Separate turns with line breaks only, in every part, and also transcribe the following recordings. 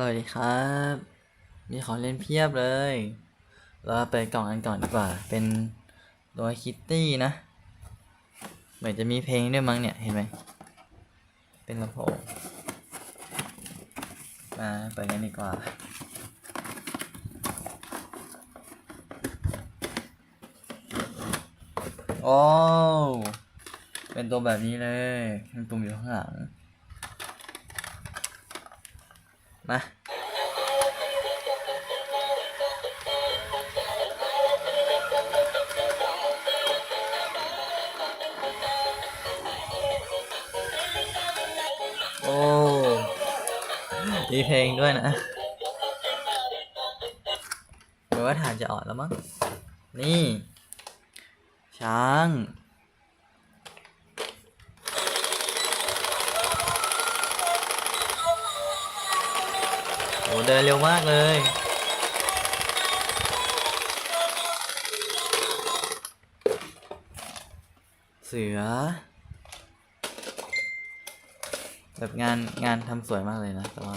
สวัสดีครับ มีของเล่นเพียบเลย เราเปิดกล่องกันก่อนดีกว่า เป็นตัวคิตตี้นะ เหมือนจะมีเพลงด้วยมั้งเนี่ย เห็นไหม เป็นลำโพง มาเปิดกันดีกว่า โอ้ เป็นตัวแบบนี้เลยมีปุ่มอยู่ข้างหลัง มาโอ้มีเพลงด้วยนะเหมือนว่าฐานจะอ่อนแล้วมั้งนี่ ช้าง โอ้เดินเร็วมากเลยเสือ แบบงานงานทำสวยมากเลยนะ แต่ว่า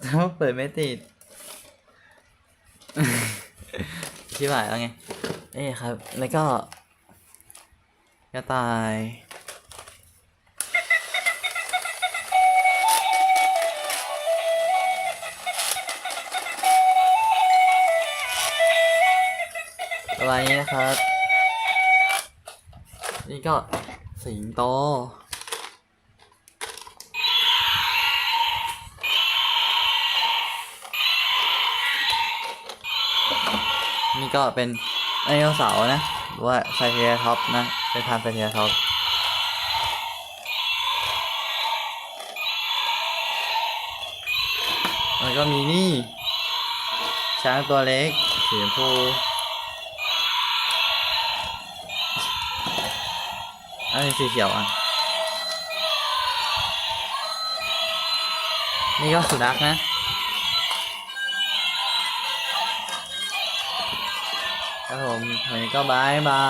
แต่ว่าเปิดไม่ติดชิบหายแล้วไงเอ้ครับ แล้วก็ กระต่าย ประมาณนี้นะครับ นี่ก็สิงโตนี่ก็เป็นไดโนเสาร์นะหรือว่าไซเทียท็อปนะ เป็นพันไซเทียท็อปแล้วก็มีนี่ ช้างตัวเล็กสีชมพู อันนี้สีเขียวอะ นี่ก็สุนัขนะ ครับผมวันนี้ก็บายบา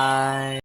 ย